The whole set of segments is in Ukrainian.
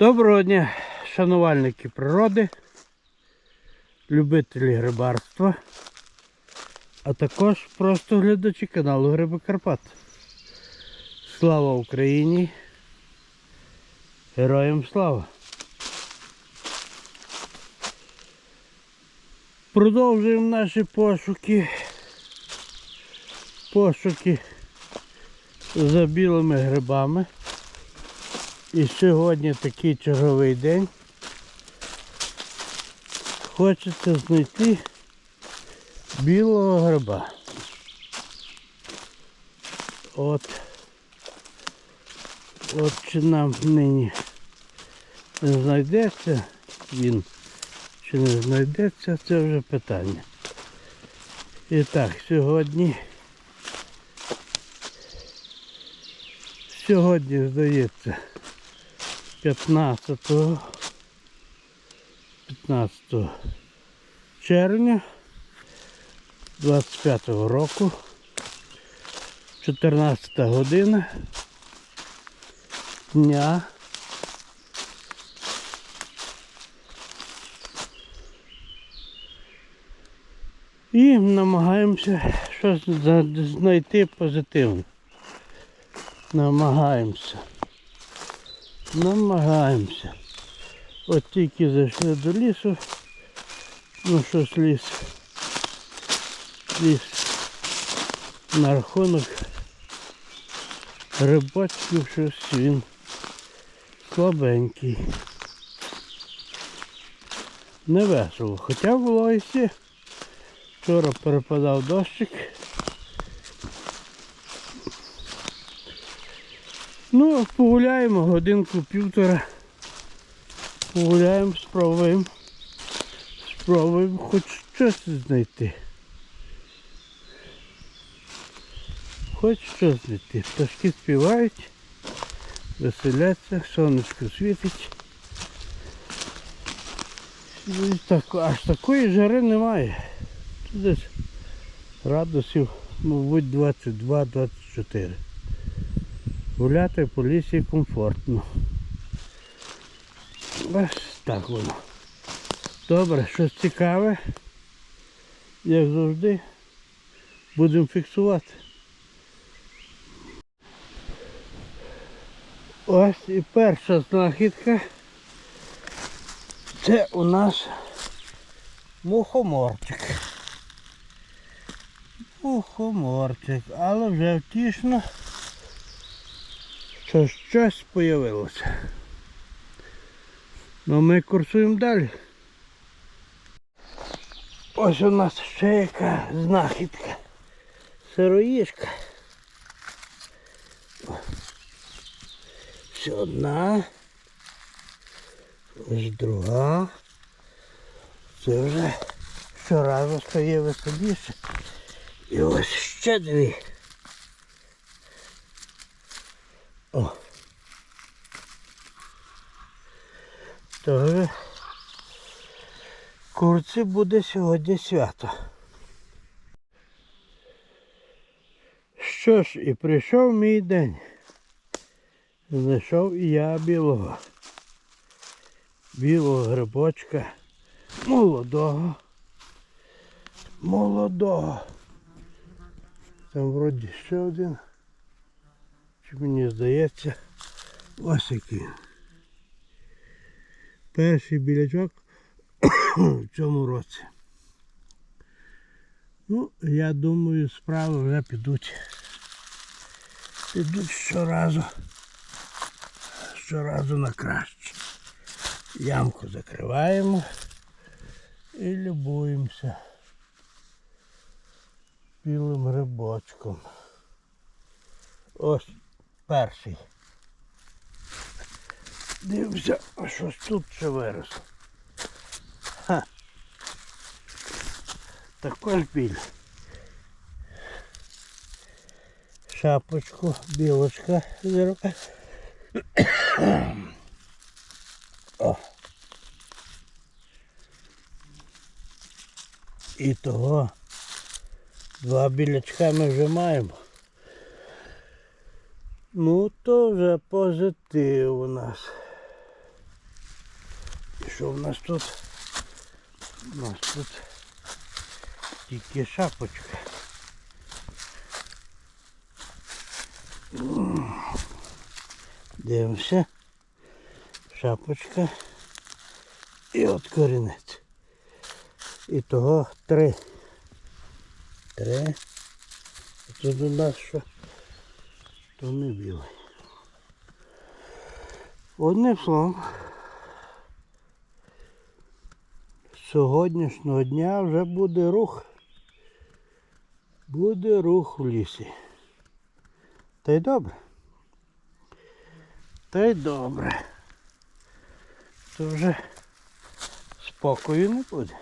Доброго дня, шанувальники природи, любителі грибарства, а також просто глядачі каналу Гриби Карпат. Слава Україні! Героям слава! Продовжуємо наші пошуки. Пошуки за білими грибами. І сьогодні такий черговий день. Хочеться знайти білого гриба. От. От чи нам нині знайдеться він, чи не знайдеться, це вже питання. І так, сьогодні. Сьогодні, здається, 15 15 червня 25 року 14 година дня і намагаємося щось знайти позитивне. Намагаємося. Намагаємося. От тільки зайшли до лісу. Ну щось ліс. Ліс на рахунок рибачків щось він слабенький. Не весело. Хоча було і. Вчора перепадав дощик. Ну, погуляємо годинку півтора. Погуляємо, спробуємо. Спробуємо хоч щось знайти. Хоч щось знайти. Пташки співають, веселяться, сонечко світить. І так, аж такої жари немає. Тут десь градусів, мабуть, 22-24. Гуляти по лісі комфортно. Ось так воно. Добре, щось цікаве. Як завжди, будемо фіксувати. Ось і перша знахідка. Це у нас мухоморчик. Мухоморчик, але вже втішно що щось появилося. Ну ми курсуємо далі. Ось у нас ще яка знахідка. Сироїшка. Ще одна. Ось друга. Це вже щоразу стає веселіше. І ось ще дві. О. Тож курці буде сьогодні свято. Що ж, і прийшов мій день. Знайшов і я білого. Білого грибочка. Молодого. Молодого. Там вроді ще один. Мені здається, ось який. Перший білячок в цьому році. Ну, я думаю, справи вже підуть. Підуть щоразу. Щоразу на краще. Ямку закриваємо і любуємося білим грибочком. Ось перший. Дивимося, а щось тут ще виросло. Ха. Біль. Шапочку, білочка. О. І того два білячка ми вже маємо. Ну, то вже позитив у нас. І Що в нас тут? У нас тут тільки шапочка. Дивимося. Шапочка. І от корінець. І того три. Три. Тут у нас що? То не білий. Одним словом. з сьогоднішнього дня вже буде рух. Буде рух в лісі. Та й добре. Та й добре. То вже спокою не буде.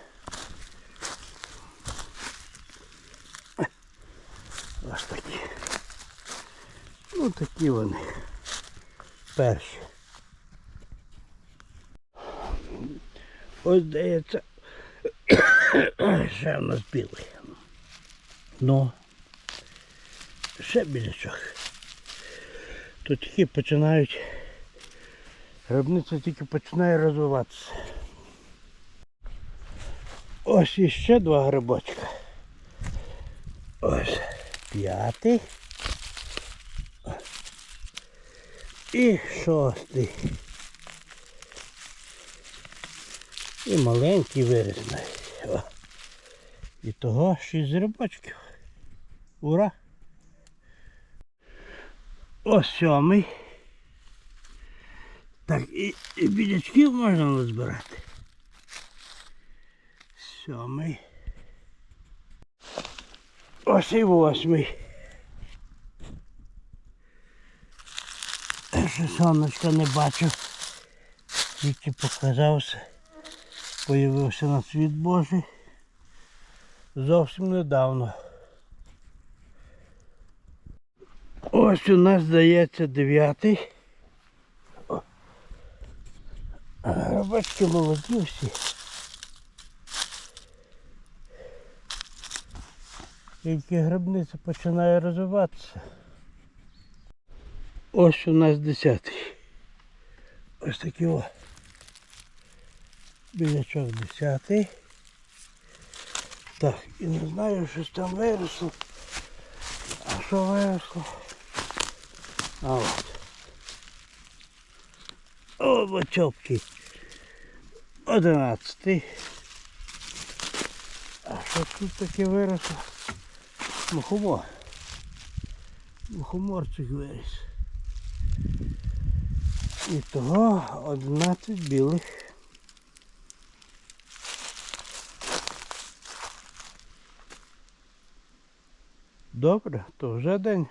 Ну такі вони. Перші. Ось здається. Ще в нас білий. Ну. Ще білячок. Тут тільки починають. Гробниця тільки починає розвиватися. Ось іще два грибочка. Ось п'ятий. І шостий. І маленький виріс. І того шість грибочків. Ура! Ось сьомий. Так, і, і білячків можна назбирати. Сьомий. Ось і восьмий. Ще сонечка не бачив. Тільки показався. Появився на світ Божий. Зовсім недавно. Ось у нас здається дев'ятий. Грабачки молоді всі. Тільки грибниця починає розвиватися. Ось у нас десятий. Ось такий о. Білячок десятий. Так, і не знаю, щось там виросло. А що виросло? А от. О, бочопки. Одинадцятий. А що тут таке виросло? Мухомор. Мухоморчик виріс. І того 11 білих. Добре, то вже день.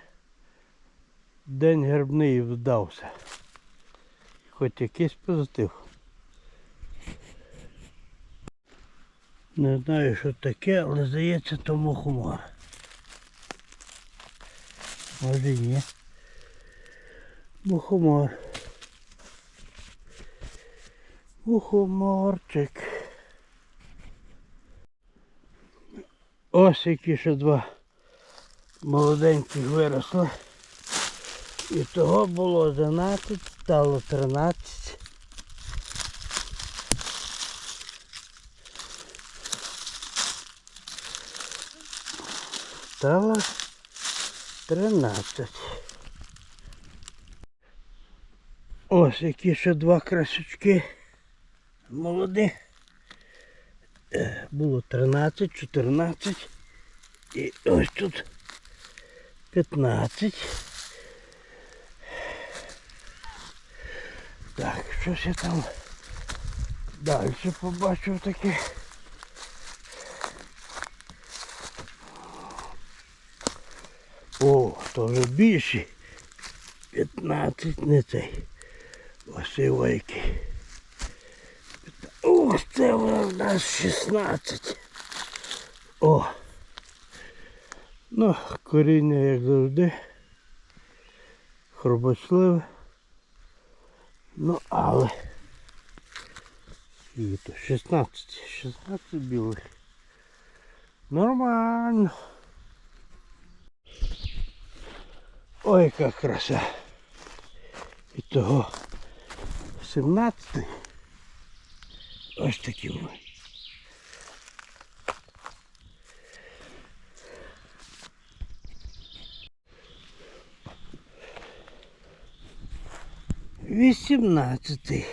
День гербний вдався. Хоч якийсь позитив. Не знаю, що таке, але здається, то мухомор. Може ні. Мухомор. Мухоморчик. Ось які ще два молоденьких виросли. І того було 11, стало 13. Стало 13. Ось які ще два красочки молоді. Е, Було 13, 14 і ось тут 15. Так, щось я там далі побачив таке. О, то вже більше. 15 не цей. Ось і войки. Це у нас 16. О! Ну, коріння, як завжди. Хробочливе. Ну, але. І то 16. 16 білих. Нормально. Ой, яка краса. І того 17. Ось такі вони. Вісімнадцятий.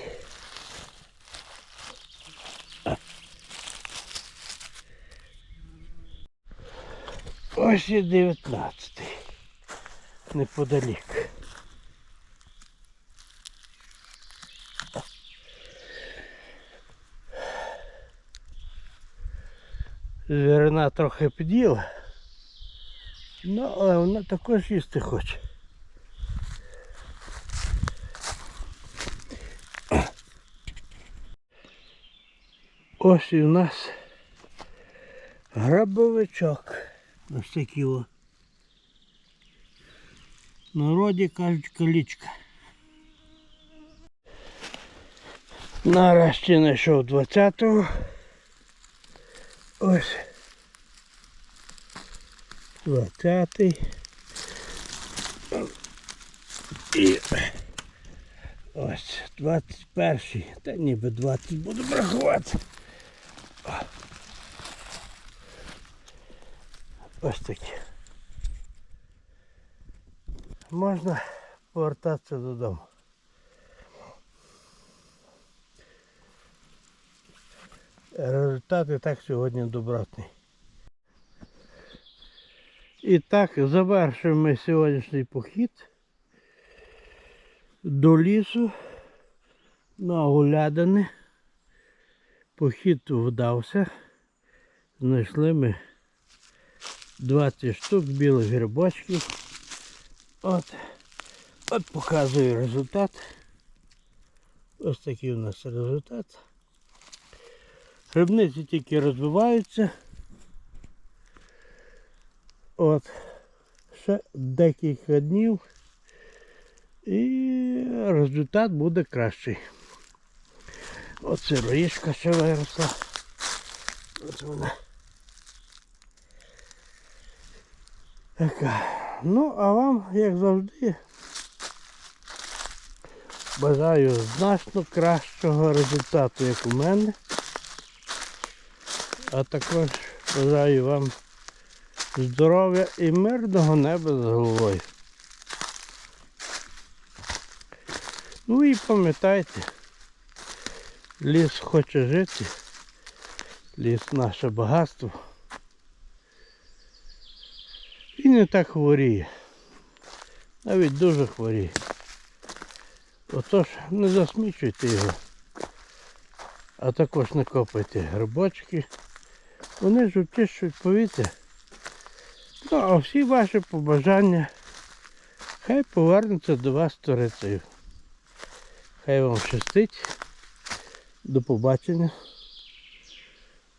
Ось і дев'ятнадцятий. Неподалік. Звірина трохи під'їла. Ну, але вона також їсти хоче. Ось і у нас грабовичок. Ось такий о. Народі кажуть колічка. Нарешті знайшов 20-го. Ось. 20-й. І ось 21-й. Та ніби 20 буду брахувати. Ось такі. Можна повертатися додому. Результат і так сьогодні добротний. І так, завершуємо ми сьогоднішній похід до лісу на гулядини. Похід вдався. Знайшли ми 20 штук білих грибочків. От, от показую результат. Ось такий у нас результат. Грибниці тільки розвиваються. От. Ще декілька днів. І результат буде кращий. От сироїшка ще виросла. Ось вона. Така. Ну, а вам, як завжди, бажаю значно кращого результату, як у мене. А також бажаю вам здоров'я і мирного неба з головою. Ну і пам'ятайте, ліс хоче жити, ліс наше багатство. І не так хворіє. Навіть дуже хворіє. Отож не засмічуйте його. А також не копайте грибочки. Вони ж очищують повітря. Ну, а всі ваші побажання хай повернуться до вас сторицею. Хай вам щастить. До побачення.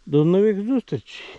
До нових зустрічей.